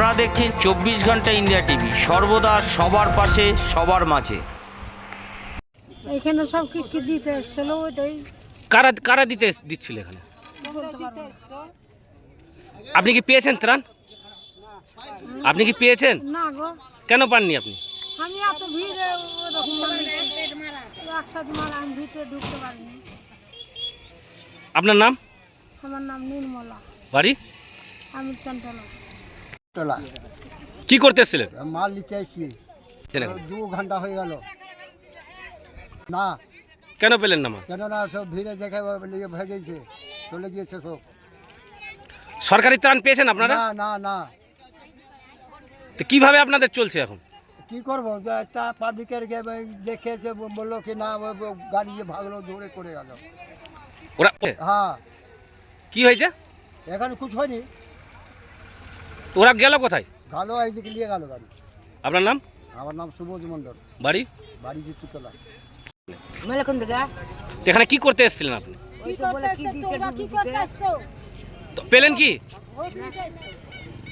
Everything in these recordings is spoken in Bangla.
আপনারা দেখছেন চব্বিশ ঘণ্টা ইন্ডিয়া টিভি। সর্বদা সবার পাশে সবার মাঝে। এখানে সব কি কি দিতে এসেছিল ওইটাই? কারা কারা দিতে দিচ্ছিল এখানে। আপনি কি পেয়েছেন ত্রাণ? আপনি কি পেয়েছেন? না গো। কেন পাননি আপনি? আমি এত ভিড়ে ওরকম একসাথে মারা আমি ভিতরে ঢুকতে পারিনি। আপনার নাম? আমার নাম নির্মলা। বাড়ি? আমি তোলা। কি করতে এসেছিলেন মাল নিতে এসছি দু ঘণ্টা হয়ে গেল। না। কেন পেলেন না মা কেননা সব ভিড়ে দেখে নিয়ে ভেজেছে চলে গিয়েছে সব। সরকারি ত্রাণ পেয়েছেন আপনারা? না না না। তো কীভাবে আপনাদের চলছে এখন? কি করব? একটা পাবলিকের দেখেছে বলল কি না গাড়ি ভাগলো দৌড়ে করে গেল। ওরা হ্যাঁ। কি হয়েছে? এখানে কিছু হয়নি। তো ওরা গেল কোথায়? ভালো এইদিকে নিয়ে গেল গাড়ি। আপনার নাম? আমার নাম সুবোধ মণ্ডল। বাড়ি? বাড়ি জিতুতলা মেলাকুন দাদা? এখানে কি করতে এসেছিলেন আপনি? ওই তো পেলেন কি?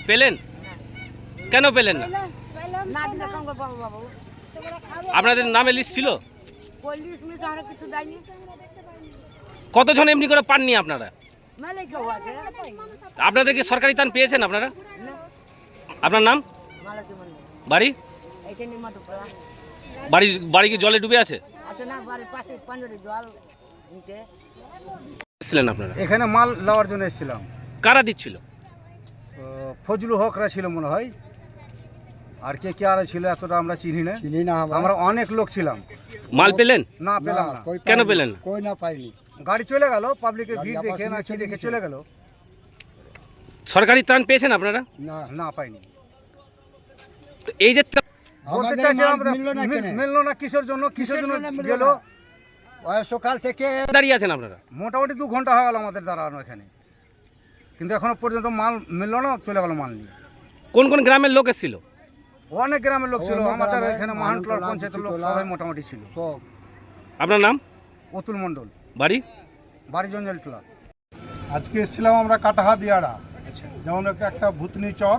পেলেন? কেন পেলেন না? না দিলে কাম করে বাবু। বাবু আপনাদের নামে লিস্ট ছিল? পুলিশ মিস আমরা কিছু দেয়নি। কতজন এমনি করে পাননি আপনারা? আপনাদের কি সরকারি ত্রাণ পেয়েছেন আপনারা? আপনার নাম? বাড়ি? বাড়ি বাড়ি কি জলে ডুবে আছে? আছে না বাড়ির পাশে পাঞ্জরে জল নিচে। এসেছিলেন আপনারা? এখানে মাল নেওয়ার জন্য এসেছিলাম। কারা দিচ্ছিল? ফজলু হকরা ছিল মনে হয়। আর কে কে আর ছিল এতটা আমরা চিনি না। চিনি না আমরা। অনেক লোক ছিলাম। মাল পেলেন? না পেলাম না। কেন পেলেন? কই না পাইনি। গাড়ি চলে গেল পাবলিকের ভিড় দেখে না কি দেখে চলে গেল। সরকারি ত্রাণ পেয়েছেন আপনারা? না না পাইনি। তো এই যে ত্রাণ- বলতে চাইছিলাম মিল- মিললো না কিসের জন্য? কিসের জন্য গেল? সকাল থেকে দাঁড়িয়ে আছেন আপনারা? মোটামুটি দু ঘণ্টা হয়ে গেল আমাদের দাঁড়ানো এখানে। কিন্তু এখনও পর্যন্ত মাল মিললো না চলে গেল মাল নিয়ে। কোন কোন গ্রামের লোক এসেছিল? অনেক গ্রামের লোক ছিল আমাদের এখানে মহানটলার পঞ্চায়েতের লোক সবাই মোটামুটি ছিল। সব। আপনার নাম? অতুল মণ্ডল। বাড়ি? বাড়ি জঞ্জালটোলা আজকে এসেছিলাম আমরা কাটাহা দিয়াড়া। যেমন একটা একটা ভূতনি চর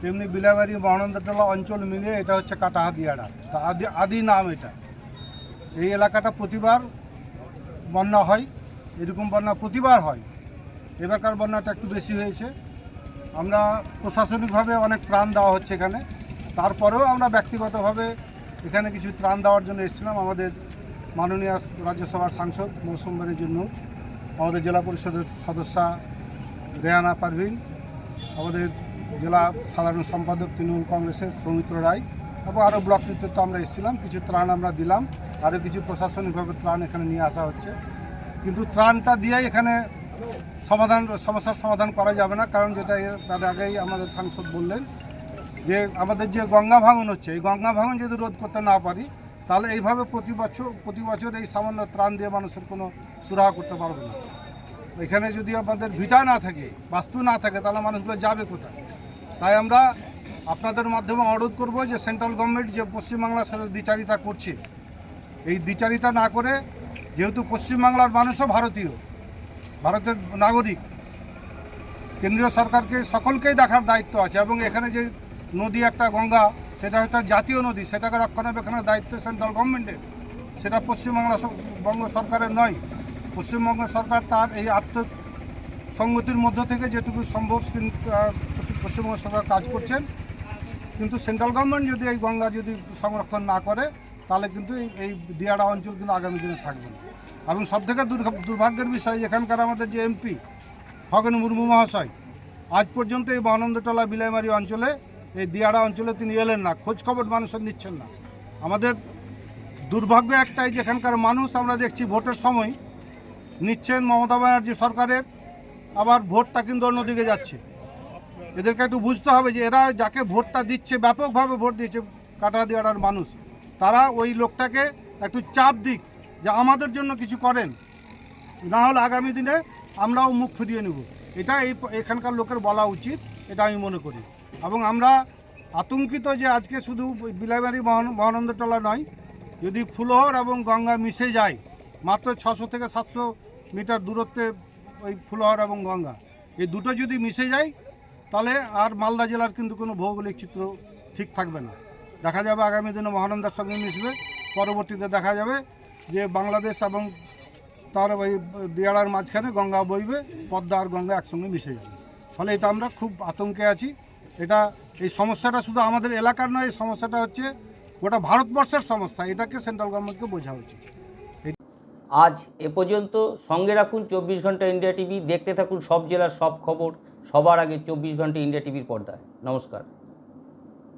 তেমনি বিলাবাড়ি মহানন্দটোলা অঞ্চল মিলিয়ে এটা হচ্ছে কাটাহা দিয়াড়া। তা আদি আদি নাম এটা। এই এলাকাটা প্রতিবার বন্যা হয় এরকম বন্যা প্রতিবার হয়। এবারকার বন্যাটা একটু বেশি হয়েছে। আমরা প্রশাসনিকভাবে অনেক ত্রাণ দেওয়া হচ্ছে এখানে। তারপরেও আমরা ব্যক্তিগতভাবে এখানে কিছু ত্রাণ দেওয়ার জন্য এসেছিলাম। আমাদের মাননীয় রাজ্যসভার সাংসদ মৌসুমবারের জন্য, আমাদের জেলা পরিষদের সদস্যা রেহানা পারভিন, আমাদের জেলা সাধারণ সম্পাদক তৃণমূল কংগ্রেসের সৌমিত্র রায় এবং আরও ব্লক নেতৃত্ব আমরা এসেছিলাম, কিছু ত্রাণ আমরা দিলাম, আরও কিছু প্রশাসনিকভাবে ত্রাণ এখানে নিয়ে আসা হচ্ছে। কিন্তু ত্রাণটা দিয়েই এখানে সমাধান, সমস্যার সমাধান করা যাবে না, কারণ যেটা তার আগেই আমাদের সাংসদ বললেন যে আমাদের যে গঙ্গা ভাঙন হচ্ছে, এই গঙ্গা ভাঙন যদি রোধ করতে না পারি তাহলে এইভাবে প্রতি বছর প্রতি বছর এই সামান্য ত্রাণ দিয়ে মানুষের কোনো সুরাহা করতে পারবে না। এখানে যদি আমাদের ভিটা না থাকে, বাস্তু না থাকে, তাহলে মানুষগুলো যাবে কোথায়? তাই আমরা আপনাদের মাধ্যমে অনুরোধ করব যে সেন্ট্রাল গভর্নমেন্ট যে পশ্চিমবাংলার সাথে দ্বিচারিতা করছে, এই দ্বিচারিতা না করে, যেহেতু পশ্চিমবাংলার মানুষও ভারতীয়, ভারতের নাগরিক, কেন্দ্রীয় সরকারকে সকলকেই দেখার দায়িত্ব আছে এবং এখানে যে নদী, একটা গঙ্গা সেটা একটা জাতীয় নদী, সেটাকে রক্ষণাবেক্ষণের দায়িত্ব সেন্ট্রাল গভর্নমেন্টের সেটা পশ্চিমবাংলা বঙ্গ সরকারের নয়। পশ্চিমবঙ্গ সরকার তার এই আত্ম সংগতির মধ্য থেকে যেটুকু সম্ভব পশ্চিমবঙ্গ সরকার কাজ করছেন। কিন্তু সেন্ট্রাল গভর্নমেন্ট যদি এই গঙ্গা যদি সংরক্ষণ না করে, তাহলে কিন্তু এই- দিয়াড়া অঞ্চল কিন্তু আগামী দিনে থাকবে না। এবং সবথেকে দুর্ভাগ্যের বিষয়, এখানকার আমাদের যে এমপি খগেন মুর্মু মহাশয়, আজ পর্যন্ত এই মহানন্দটলা বিলাইমারি অঞ্চলে এই দিয়াড়া অঞ্চলে তিনি এলেন না খোঁজ খবর মানুষের নিচ্ছেন না। আমাদের দুর্ভাগ্য একটাই, যেখানকার মানুষ আমরা দেখছি ভোটের সময় নিচ্ছেন মমতা ব্যানার্জি সরকারের, আবার ভোটটা কিন্তু অন্যদিকে যাচ্ছে। এদেরকে একটু বুঝতে হবে যে এরা যাকে ভোটটা দিচ্ছে, ব্যাপকভাবে ভোট দিয়েছে কাটাদিয়াড়ার মানুষ, তারা ওই লোকটাকে একটু চাপ দিক যে আমাদের জন্য কিছু করেন। না হলে আগামী দিনে আমরাও মুখ ফিরিয়ে নেব। এটা এই এখানকার লোকের বলা উচিত, এটা আমি মনে করি। এবং আমরা আতঙ্কিত যে আজকে শুধু বিলাইবাড়ি মহান মহানন্দটলা নয়, যদি ফুলহর এবং গঙ্গা মিশে যায়, মাত্র ছশো থেকে সাতশো মিটার দূরত্বে ওই ফুলহর এবং গঙ্গা, এই দুটো যদি মিশে যায়, তাহলে আর মালদা জেলার কিন্তু কোনো ভৌগোলিক চিত্র ঠিক থাকবে না। দেখা যাবে আগামী দিনে মহানন্দার সঙ্গে মিশবে, পরবর্তীতে দেখা যাবে যে বাংলাদেশ এবং তার ওই দিয়াড়ার মাঝখানে গঙ্গা বইবে, পদ্মা আর গঙ্গা একসঙ্গে মিশে যাবে। ফলে এটা আমরা খুব আতঙ্কে আছি। এটা, এই সমস্যাটা শুধু আমাদের এলাকার নয়, এই সমস্যাটা হচ্ছে গোটা ভারতবর্ষের সমস্যা। এটাকে সেন্ট্রাল গভর্নমেন্টকে বোঝা উচিত। আজ এ পর্যন্ত সঙ্গে রাখুন চব্বিশ ঘণ্টা ইন্ডিয়া টিভি। দেখতে থাকুন সব জেলার সব খবর। সবার আগে চব্বিশ ঘণ্টা ইন্ডিয়া টিভির পর্দায়। নমস্কার।